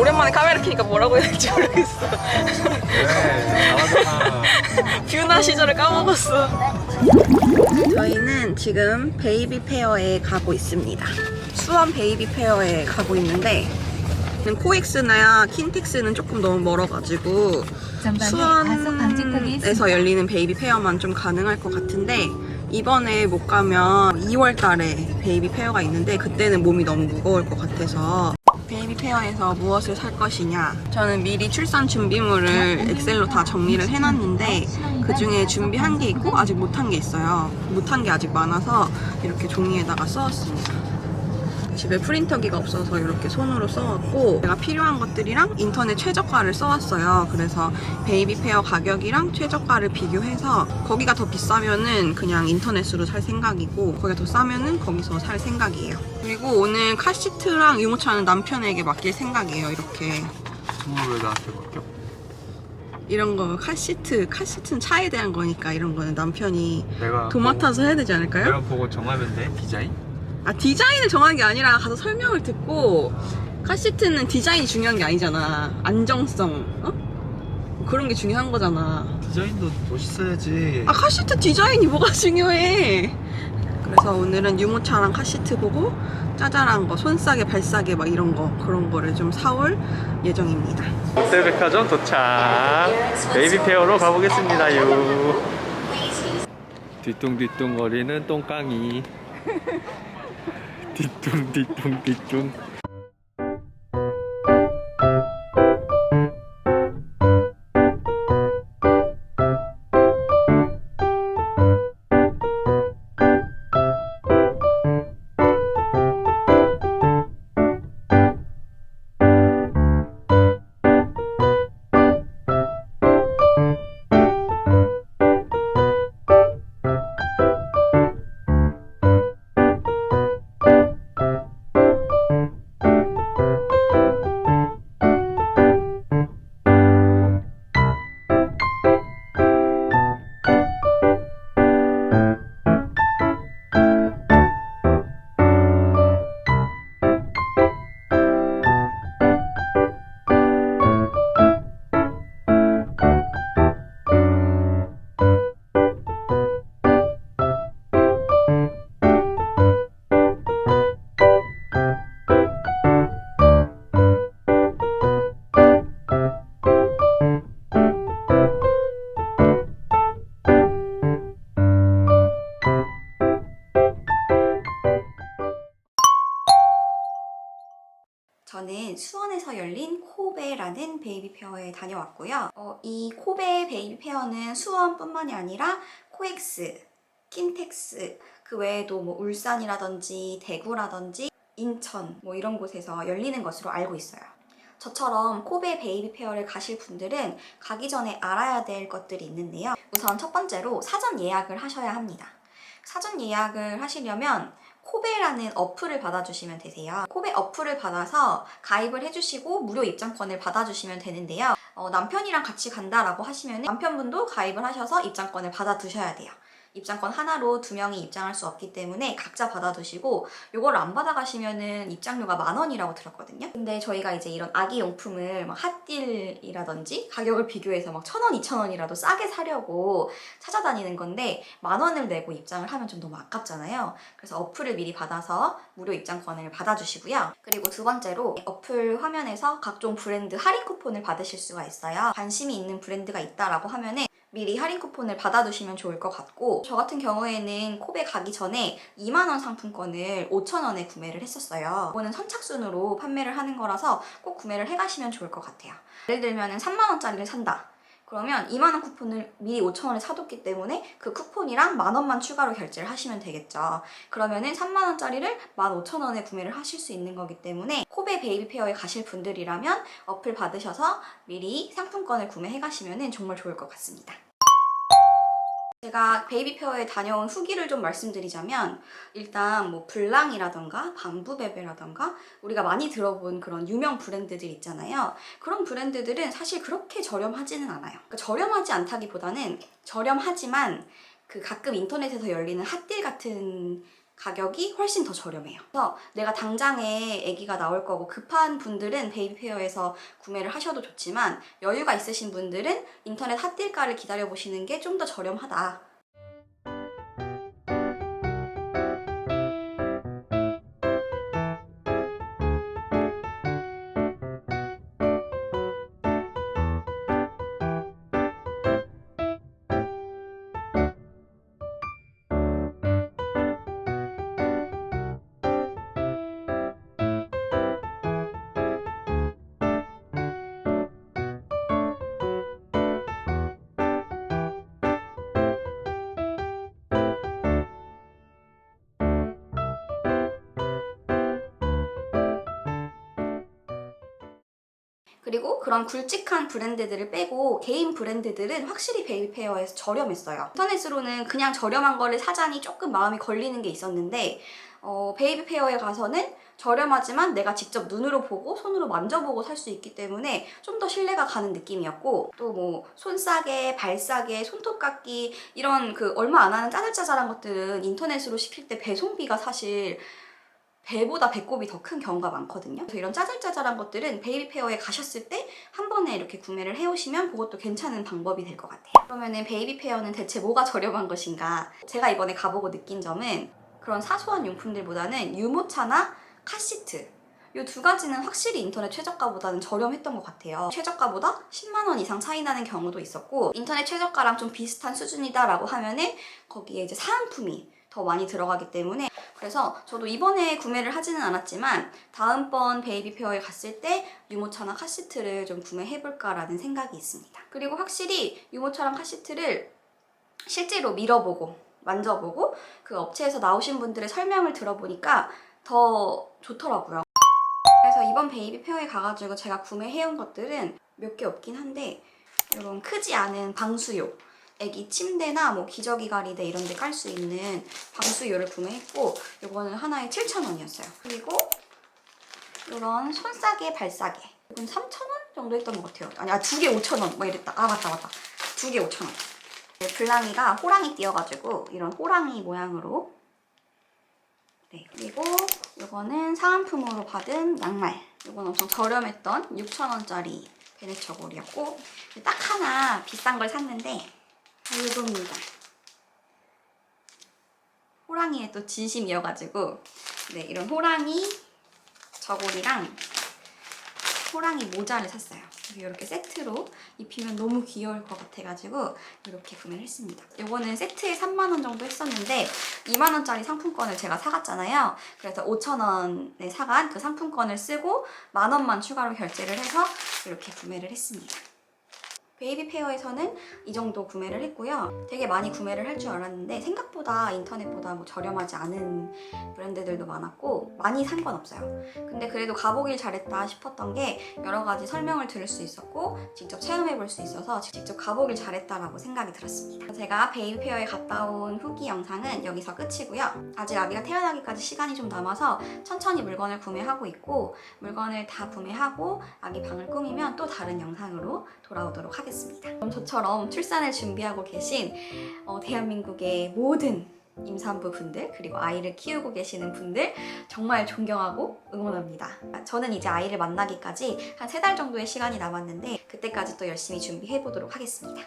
오랜만에 카메라 켜니까 뭐라고 해야 될지 모르겠어. 네, 나와잖아. 뷰나 시절을 까먹었어. 저희는 지금 베이비 페어에 가고 있습니다. 수원 베이비 페어에 가고 있는데 코엑스나 킨텍스는 조금 너무 멀어가지고 수원에서 열리는 베이비 페어만 좀 가능할 것 같은데 이번에 못 가면 2월 달에 베이비 페어가 있는데 그때는 몸이 너무 무거울 것 같아서 베이비 페어에서 무엇을 살 것이냐. 저는 미리 출산 준비물을 엑셀로 다 정리를 해놨는데 그 중에 준비한 게 있고 아직 못한 게 있어요. 못한 게 아직 많아서 이렇게 종이에다가 써왔습니다 집에 프린터기가 없어서 이렇게 손으로 써왔고 내가 필요한 것들이랑 인터넷 최저가를 써왔어요. 그래서 베이비 페어 가격이랑 최저가를 비교해서 거기가 더 비싸면은 그냥 인터넷으로 살 생각이고 거기가 더 싸면은 거기서 살 생각이에요. 그리고 오늘 카시트랑 유모차는 남편에게 맡길 생각이에요. 이렇게 선물 왜 나한테 맡겨? 이런 거 카시트 카시트는 차에 대한 거니까 이런 거는 남편이 내가 도맡아서 해야 되지 않을까요? 내가 보고 정하면 돼 디자인? 아 디자인을 정하는 게 아니라 가서 설명을 듣고 카시트는 디자인이 중요한 게 아니잖아 안정성 어? 그런 게 중요한 거잖아 디자인도 멋있어야지. 아 카시트 디자인이 뭐가 중요해 그래서 오늘은 유모차랑 카시트 보고 짜잘한 거 손싸개 발싸개 막 이런 거 그런 거를 좀 사올 예정입니다 롯데백화점 도착. 베이비 페어로 가보겠습니다 요. 뒤뚱뒤뚱 거리는 똥강이. 뒤뚱 뒤뚱 뒤뚱. 코베라는 베이비 페어에 다녀왔고요. 어, 이 코베 베이비 페어는 수원뿐만이 아니라 코엑스, 킨텍스, 그 외에도 뭐 울산이라든지 대구라든지 인천 뭐 이런 곳에서 열리는 것으로 알고 있어요. 저처럼 코베 베이비 페어를 가실 분들은 가기 전에 알아야 될 것들이 있는데요. 우선 첫 번째로 사전 예약을 하셔야 합니다. 사전 예약을 하시려면 코베라는 어플을 받아주시면 되세요. 코베 어플을 받아서 가입을 해주시고 무료 입장권을 받아주시면 되는데요. 어, 남편이랑 같이 간다라고 하시면 남편분도 가입을 하셔서 입장권을 받아두셔야 돼요. 입장권 하나로 두 명이 입장할 수 없기 때문에 각자 받아두시고 요걸 안 받아가시면은 입장료가 만 원이라고 들었거든요. 근데 저희가 이제 이런 아기 용품을 막 핫딜이라든지 가격을 비교해서 막 천 원, 이천 원이라도 싸게 사려고 찾아다니는 건데 만 원을 내고 입장을 하면 좀 너무 아깝잖아요. 그래서 어플을 미리 받아서 무료 입장권을 받아주시고요. 그리고 두 번째로 어플 화면에서 각종 브랜드 할인 쿠폰을 받으실 수가 있어요. 관심이 있는 브랜드가 있다라고 하면은 미리 할인 쿠폰을 받아두시면 좋을 것 같고 저 같은 경우에는 코베 가기 전에 2만원 상품권을 5천원에 구매를 했었어요. 이거는 선착순으로 판매를 하는 거라서 꼭 구매를 해가시면 좋을 것 같아요. 예를 들면 3만원짜리를 산다 그러면 2만원 쿠폰을 미리 5천원에 사뒀기 때문에 그 쿠폰이랑 만원만 추가로 결제를 하시면 되겠죠 그러면은 3만원짜리를 15,000원에 구매를 하실 수 있는 거기 때문에 코베 베이비 페어에 가실 분들이라면 어플 받으셔서 미리 상품권을 구매해 가시면 정말 좋을 것 같습니다. 제가 베이비 페어에 다녀온 후기를 좀 말씀드리자면 일단 뭐 블랑이라던가 밤부베베라던가 우리가 많이 들어본 그런 유명 브랜드들 있잖아요. 그런 브랜드들은 사실 그렇게 저렴하지는 않아요. 그러니까 저렴하지 않다기보다는 저렴하지만 그 가끔 인터넷에서 열리는 핫딜 같은 가격이 훨씬 더 저렴해요. 그래서 내가 당장에 아기가 나올 거고 급한 분들은 베이비페어에서 구매를 하셔도 좋지만 여유가 있으신 분들은 인터넷 핫딜가를 기다려 보시는 게 좀 더 저렴하다. 그리고 그런 굵직한 브랜드들을 빼고 개인 브랜드들은 확실히 베이비페어에서 저렴했어요. 인터넷으로는 그냥 저렴한 거를 사자니 조금 마음이 걸리는 게 있었는데 어, 베이비페어에 가서는 저렴하지만 내가 직접 눈으로 보고 손으로 만져보고 살 수 있기 때문에 좀 더 신뢰가 가는 느낌이었고 또 뭐 손싸개, 발싸개, 손톱깎이 이런 그 얼마 안 하는 짜잘짜잘한 것들은 인터넷으로 시킬 때 배송비가 사실 배보다 배꼽이 더 큰 경우가 많거든요. 그래서 이런 짜잘짜잘한 것들은 베이비 페어에 가셨을 때 한 번에 이렇게 구매를 해오시면 그것도 괜찮은 방법이 될 것 같아요. 그러면은 베이비 페어는 대체 뭐가 저렴한 것인가? 제가 이번에 가보고 느낀 점은 그런 사소한 용품들보다는 유모차나 카시트 이두 가지는 확실히 인터넷 최저가보다는 저렴했던 것 같아요. 최저가보다 10만 원 이상 차이 나는 경우도 있었고 인터넷 최저가랑 좀 비슷한 수준이다라고 하면은 거기에 이제 사은품이 더 많이 들어가기 때문에 그래서 저도 이번에 구매를 하지는 않았지만 다음번 베이비 페어에 갔을 때 유모차나 카시트를 좀 구매해볼까라는 생각이 있습니다. 그리고 확실히 유모차랑 카시트를 실제로 밀어보고 만져보고 그 업체에서 나오신 분들의 설명을 들어보니까 더 좋더라고요. 그래서 이번 베이비 페어에 가가지고 제가 구매해온 것들은 몇 개 없긴 한데 이런 크지 않은 방수요 애기 침대나 뭐 기저귀 가리대 이런 데 깔 수 있는 방수요를 구매했고 이거는 하나에 7,000원이었어요. 그리고 이런 손싸개, 발싸개 이건 3,000원 정도 했던 것 같아요. 아니, 아, 두 개 5,000원 뭐 이랬다. 아, 맞다, 맞다. 두 개 5,000원. 네, 블랑이가 호랑이 띄어가지고 이런 호랑이 모양으로 네, 그리고 이거는 사은품으로 받은 양말. 이건 엄청 저렴했던 6,000원짜리 베네처 골이었고 딱 하나 비싼 걸 샀는데 이겁니다. 호랑이의 또 진심이어가지고 네 이런 호랑이 저고리랑 호랑이 모자를 샀어요. 이렇게 세트로 입히면 너무 귀여울 것 같아가지고 이렇게 구매를 했습니다. 이거는 세트에 3만 원 정도 했었는데 2만 원짜리 상품권을 제가 사갔잖아요. 그래서 5천 원에 사간 그 상품권을 쓰고 만 원만 추가로 결제를 해서 이렇게 구매를 했습니다. 베이비 페어에서는 이 정도 구매를 했고요. 되게 많이 구매를 할 줄 알았는데 생각보다 인터넷보다 뭐 저렴하지 않은 브랜드들도 많았고 많이 산 건 없어요. 근데 그래도 가보길 잘했다 싶었던 게 여러 가지 설명을 들을 수 있었고 직접 체험해 볼 수 있어서 직접 가보길 잘했다라고 생각이 들었습니다. 제가 베이비 페어에 갔다 온 후기 영상은 여기서 끝이고요. 아직 아기가 태어나기까지 시간이 좀 남아서 천천히 물건을 구매하고 있고 물건을 다 구매하고 아기 방을 꾸미면 또 다른 영상으로 돌아오도록 하겠습니다. 그럼 저처럼 출산을 준비하고 계신 어, 대한민국의 모든 임산부 분들 그리고 아이를 키우고 계시는 분들 정말 존경하고 응원합니다. 저는 이제 아이를 만나기까지 한 세 달 정도의 시간이 남았는데 그때까지 또 열심히 준비해 보도록 하겠습니다.